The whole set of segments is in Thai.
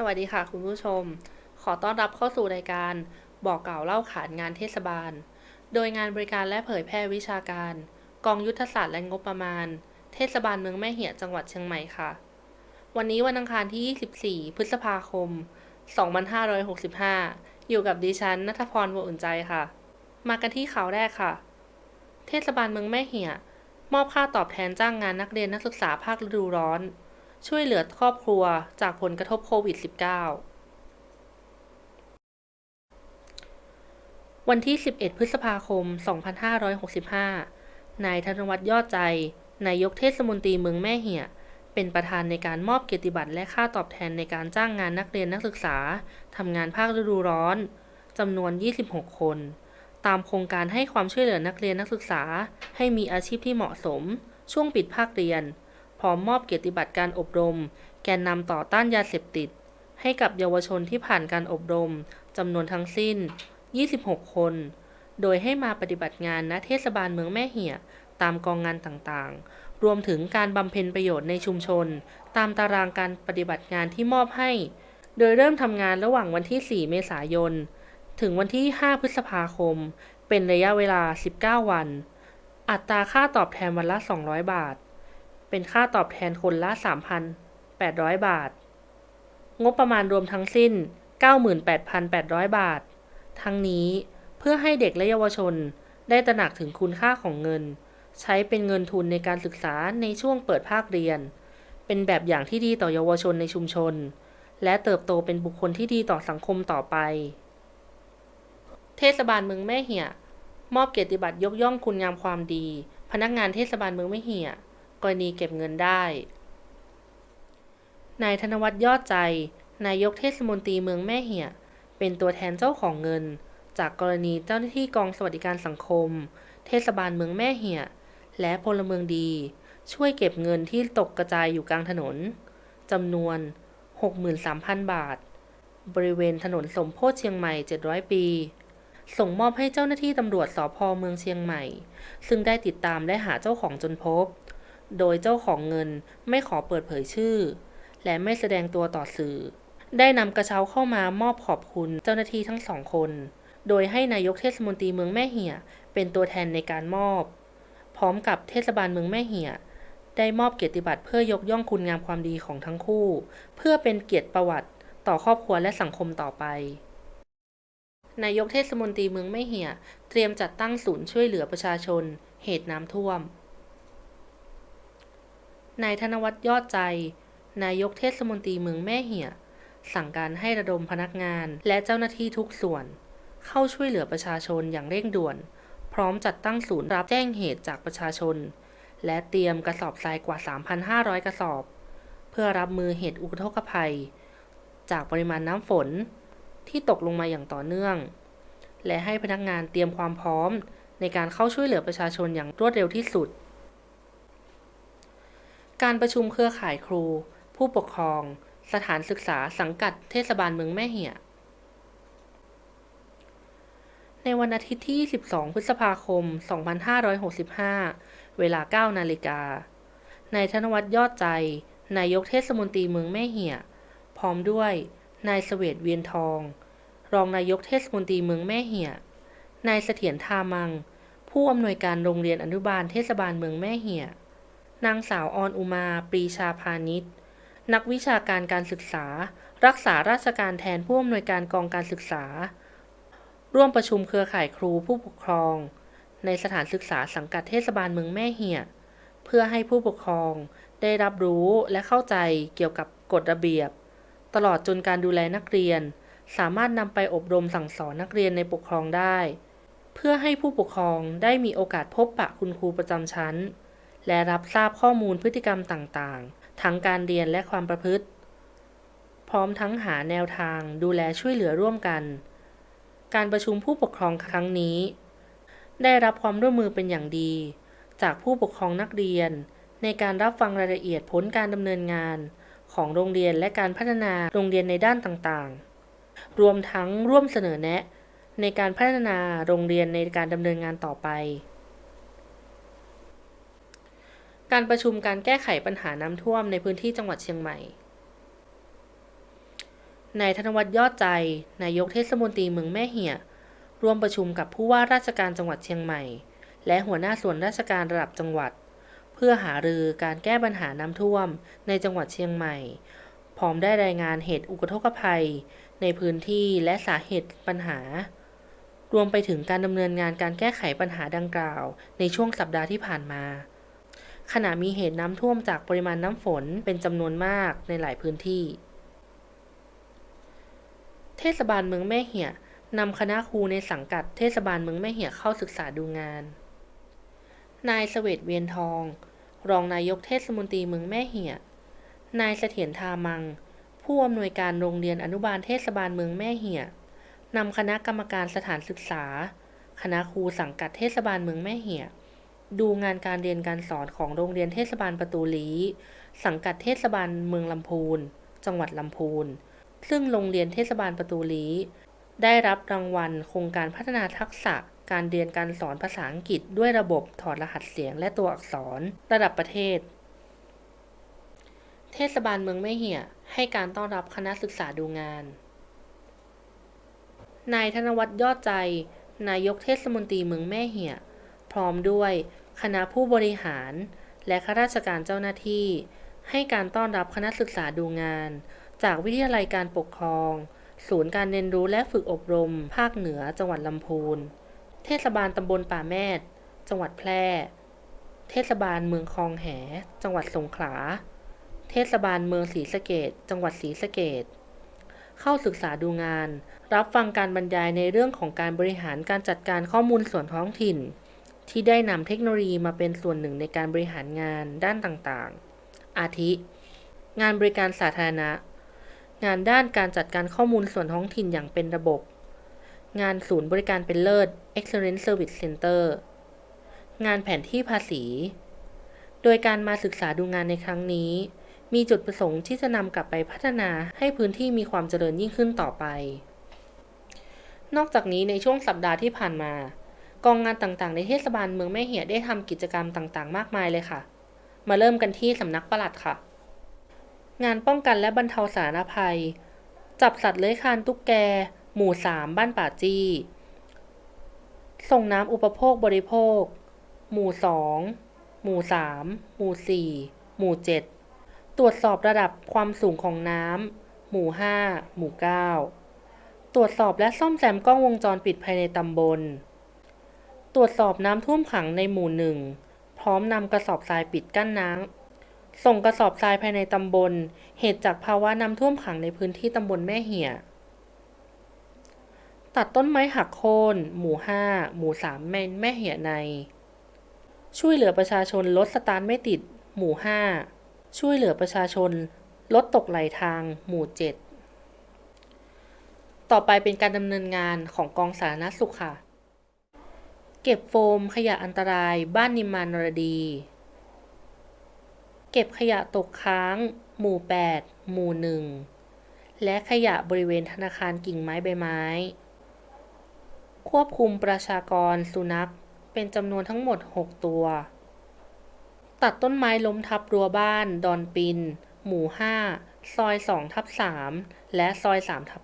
สวัสดีค่ะคุณผู้ชม ขอต้อนรับเข้าสู่รายการบอกกล่าวเล่าขานงานเทศบาล โดยงานบริการและเผยแพร่วิชาการ กองยุทธศาสตร์และงบประมาณ เทศบาลเมืองแม่เหียจังหวัดเชียงใหม่ค่ะ วันนี้วันอังคารที่ 24 พฤษภาคม 2565 อยู่กับดิฉันนัทพรบัวอุ่นใจค่ะ มากันที่ข่าวแรกค่ะ เทศบาลเมืองแม่เหียมอบค่าตอบแทนจ้างงานนักเรียนนักศึกษาภาคฤดูร้อน ช่วยเหลือครอบครัวจากผลกระทบโควิด -19 วันที่ 11 พฤษภาคม 2565 นายธนวัฒน์ยอดใจ นายกเทศมนตรีเมืองแม่เหี่ย เป็นประธานในการมอบเกียรติบัตรและค่าตอบแทนในการจ้างงานนักเรียนนักศึกษา ทำงานภาคฤดูร้อน จำนวน 26 คน ตามโครงการให้ความช่วยเหลือนักเรียนนักศึกษา ให้มีอาชีพที่เหมาะสม ช่วงปิดภาคเรียน พร้อมมอบเกียรติบัตรการอบรม แกนนำต่อต้านยาเสพติด ให้กับเยาวชนที่ผ่านการอบรมจำนวนทั้งสิ้น 26 คน โดยให้มาปฏิบัติงานณเทศบาลเมืองแม่เหี่ยตามกองงานต่างๆ รวมถึงการบำเพ็ญประโยชน์ในชุมชน ตามตารางการปฏิบัติงานที่มอบให้ โดยเริ่มทำงานระหว่างวันที่ 4 เมษายน ถึงวันที่ 5 พฤษภาคม เป็นระยะเวลา 19 วัน อัตราค่าตอบแทนวันละ 200 บาท เป็นค่าตอบแทนคนละ 3,800 บาท งบประมาณรวมทั้งสิ้น 98,800 บาท ทั้งนี้เพื่อให้เด็กและเยาวชนได้ตระหนักถึงคุณค่าของเงิน ใช้เป็นเงินทุนในการศึกษาในช่วงเปิดภาคเรียน เป็นแบบอย่างที่ดีต่อเยาวชนในชุมชน และเติบโตเป็นบุคคลที่ดีต่อสังคมต่อไป เทศบาลเมืองแม่เหี่ยมอบเกียรติบัตรยกย่องคุณงามความดี พนักงานเทศบาลเมืองแม่เหี่ย กรณีเก็บเงินได้ นายธนวัฒน์ยอดใจ นายกเทศมนตรีเมืองแม่เหี่ย เป็นตัวแทนเจ้าของเงิน จากกรณีเจ้าหน้าที่กองสวัสดิการสังคม เทศบาลเมืองแม่เหี่ย และพลเมืองดี ช่วยเก็บเงินที่ตกกระจายอยู่กลางถนนจำนวน 63,000 บาท บริเวณถนนสมโพธิเชียงใหม่ 700 ปี ส่งมอบให้เจ้าหน้าที่ตำรวจสพเมืองเชียงใหม่ ซึ่งได้ติดตามและหาเจ้าของจนพบ โดยเจ้าของเงินไม่ขอเปิดเผยชื่อ และไม่แสดงตัวต่อสื่อ ได้นำกระเช้าเข้ามามอบขอบคุณเจ้าหน้าที่ทั้งสองคน โดยให้นายกเทศมนตรีเมืองแม่เหี่ยเป็นตัวแทนในการมอบ พร้อมกับเทศบาลเมืองแม่เหี่ยได้มอบเกียรติบัตรเพื่อยกย่องคุณงามความดีของทั้งคู่ เพื่อเป็นเกียรติประวัติต่อครอบครัวและสังคมต่อไป นายกเทศมนตรีเมืองแม่เหี่ย เตรียมจัดตั้งศูนย์ช่วยเหลือประชาชน เหตุน้ำท่วม นายธนวัฒน์ยอดใจ นายกเทศมนตรีเมืองแม่เหี่ย สั่งการให้ระดมพนักงานและเจ้าหน้าที่ทุกส่วน เข้าช่วยเหลือประชาชนอย่างเร่งด่วน พร้อมจัดตั้งศูนย์รับแจ้งเหตุจากประชาชน และเตรียมกระสอบทรายกว่า 3,500 กระสอบ เพื่อรับมือเหตุอุทกภัย จากปริมาณน้ำฝนที่ตกลงมาอย่างต่อเนื่อง และให้พนักงานเตรียมความพร้อมในการเข้าช่วยเหลือประชาชนอย่างรวดเร็วที่สุด การประชุมเครือข่ายครู ผู้ปกครอง สถานศึกษาสังกัดเทศบาลเมืองแม่เหี่ย ในวันอาทิตย์ที่22พฤษภาคม 2565 เวลา 9 นาฬิกานายธนวัฒน์ยอดใจ นายกเทศมนตรีเมืองแม่เหี่ย พร้อมด้วย นายเสวตเวียนทอง รองนายกเทศมนตรีเมืองแม่เหี่ย นายเสถียรทามัง ผู้อำนวยการโรงเรียนอนุบาลเทศบาลเมืองแม่เหี่ย นางสาวออนอุมา ปรีชาพาณิชย์ นักวิชาการการศึกษา รักษาราชการแทนผู้อำนวยการกองการศึกษา ร่วมประชุมเครือข่ายครูผู้ปกครอง ในสถานศึกษาสังกัดเทศบาลเมืองแม่เหี่ยเพื่อให้ผู้ปกครองได้รับรู้และเข้าใจเกี่ยวกับกฎระเบียบ ตลอดจนการดูแลนักเรียน สามารถนำไปอบรมสั่งสอนนักเรียนในปกครองได้ เพื่อให้ผู้ปกครองได้มีโอกาสพบปะคุณครูประจำชั้น และรับทราบข้อมูลพฤติกรรมต่างๆ ทั้งการเรียนและความประพฤติ พร้อมทั้งหาแนวทางดูแลช่วยเหลือร่วมกัน การประชุมผู้ปกครองครั้งนี้ ได้รับความร่วมมือเป็นอย่างดี จากผู้ปกครองนักเรียน ในการรับฟังรายละเอียดผลการดำเนินงานของโรงเรียนและการพัฒนาโรงเรียนในด้านต่างๆ รวมทั้งร่วมเสนอแนะ ในการพัฒนาโรงเรียนในการดำเนินงานต่อไป การประชุมการแก้ไขปัญหาน้ำท่วมในพื้นที่จังหวัดเชียงใหม่ นายธนวัฒน์ยอดใจ นายกเทศมนตรีเมืองแม่เหี่ยร่วมประชุมกับผู้ว่าราชการจังหวัดเชียงใหม่ และหัวหน้าส่วนราชการระดับจังหวัด เพื่อหารือการแก้ปัญหาน้ำท่วมในจังหวัดเชียงใหม่ พร้อมได้รายงานเหตุอุกทกภัย ในพื้นที่และสาเหตุปัญหา รวมไปถึงการดำเนินงานการแก้ไขปัญหาดังกล่าว ในช่วงสัปดาห์ที่ผ่านมา ขณะมีเหตุน้ำท่วมจากปริมาณน้ำฝนเป็นจำนวนมากในหลายพื้นที่ เทศบาลเมืองแม่เหี่ยนำคณะครูในสังกัดเทศบาลเมืองแม่เหี่ยเข้าศึกษาดูงาน นายเสวตเวียนทอง รองนายกเทศมนตรีเมืองแม่เหี่ย นายเสถียรทามัง ผู้อำนวยการโรงเรียนอนุบาลเทศบาลเมืองแม่เหี่ยนำคณะกรรมการสถานศึกษา คณะครูสังกัดเทศบาลเมืองแม่เหี่ย ดูงานการเรียนการสอนของโรงเรียนเทศบาลประตูลีสังกัดเทศบาลเมืองลำพูน จังหวัดลำพูน ซึ่งโรงเรียนเทศบาลประตูลีได้รับรางวัลโครงการพัฒนาทักษะการเรียนการสอนภาษาอังกฤษด้วยระบบถอดรหัสเสียงและตัวอักษรระดับประเทศ เทศบาลเมืองแม่เหี่ยให้การต้อนรับคณะศึกษาดูงาน นายธนวัฒน์ยอดใจ นายกเทศมนตรีเมืองแม่เหี่ย พร้อมด้วยคณะผู้บริหาร และข้าราชการเจ้าหน้าที่ ให้การต้อนรับคณะศึกษาดูงาน จากวิทยาลัยการปกครอง ศูนย์การเรียนรู้และฝึกอบรม ภาคเหนือจังหวัดลำพูน เทศบาลตำบลป่าแมดจังหวัดแพร่ เทศบาลเมืองคลองแห จังหวัดสงขลา เทศบาลเมืองศรีสะเกดจังหวัดศรีสะเกดเข้าศึกษาดูงาน รับฟังการบรรยายในเรื่องของการบริหารการจัดการข้อมูลส่วนท้องถิ่น ที่ได้นำเทคโนโลยีมาเป็นส่วนหนึ่งในการบริหารงานด้านต่างๆ อาทิ งานบริการสาธารณะ งานด้านการจัดการข้อมูลส่วนท้องถิ่นอย่างเป็นระบบ งานศูนย์บริการเป็นเลิศ Excellent Service Center งานแผนที่ภาษี โดยการมาศึกษาดูงานในครั้งนี้ มีจุดประสงค์ที่จะนำกลับไปพัฒนาให้พื้นที่มีความเจริญยิ่งขึ้นต่อไป นอกจากนี้ในช่วงสัปดาห์ที่ผ่านมา กองงานต่างๆ ในเทศบาลเมืองแม่เหียได้ทำกิจกรรมต่างๆ มากมายเลยค่ะ มาเริ่มกันที่สำนักปลัดค่ะ งานป้องกันและบรรเทาสาธารณภัย จับสัตว์เลื้อยคลานตุ๊กแก หมู่3บ้านป่าจี้ ส่งน้ำอุปโภคบริโภค หมู่2หมู่3หมู่4หมู่7ตรวจสอบระดับความสูงของน้ำหมู่5หมู่9ตรวจสอบและซ่อมแซมกล้องวงจรปิดภายในตำบล ตรวจสอบน้ำท่วมขังในหมู่หนึ่ง พร้อมนำกระสอบทรายปิดกั้นน้ำ ส่งกระสอบทรายภายในตำบล เหตุจากภาวะน้ำท่วมขังในพื้นที่ตำบลแม่เหี่ย ตัดต้นไม้หักโค่น หมู่5หมู่3แม่แม่เหี่ยใน ช่วยเหลือประชาชนลดสตาร์ทไม่ติด หมู่5ช่วยเหลือประชาชนลดตกไหลทาง หมู่7ต่อไปเป็นการดำเนินงานของกองสาธารณสุขค่ะ เก็บโฟมขยะอันตรายบ้านนิมานนรดี เก็บขยะตกค้าง หมู่ 8 หมู่ 1 และขยะบริเวณธนาคารกิ่งไม้ใบไม้ ควบคุมประชากรสุนัขเป็นจำนวนทั้งหมด 6 ตัว ตัดต้นไม้ล้มทับรั้วบ้าน ดอนปิน หมู่ 5 ซอย 2 ทับ 3 และซอย 3 ทับ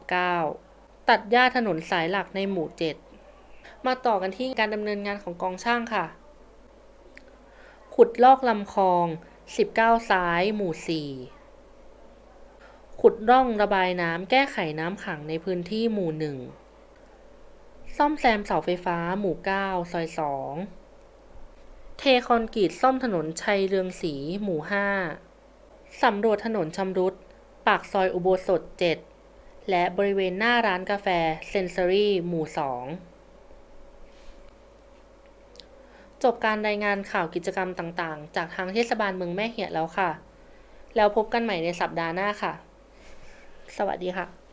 9 ตัดหญ้าถนนสายหลักในหมู่ 7 มาต่อกันที่การดำเนินงานของกองช่างค่ะ ขุดลอกลำคลอง 19 ซ้าย หมู่ 4 ขุดร่องระบายน้ำแก้ไขน้ำขังในพื้นที่หมู่ 1 ซ่อมแซมเสาไฟฟ้าหมู่ 9 ซอย 2 เทคอนกรีตซ่อมถนนชัยเรืองศรีหมู่ 5 สำรวจถนนชำรุด ปากซอยอุโบสถ 7 และบริเวณหน้าร้านกาแฟเซนซอรี่หมู่ 2 จบการรายงานข่าวกิจกรรมต่างๆ จากทางเทศบาลเมืองแม่เหี่ยแล้วค่ะ แล้วพบกันใหม่ในสัปดาห์หน้าค่ะ สวัสดีค่ะ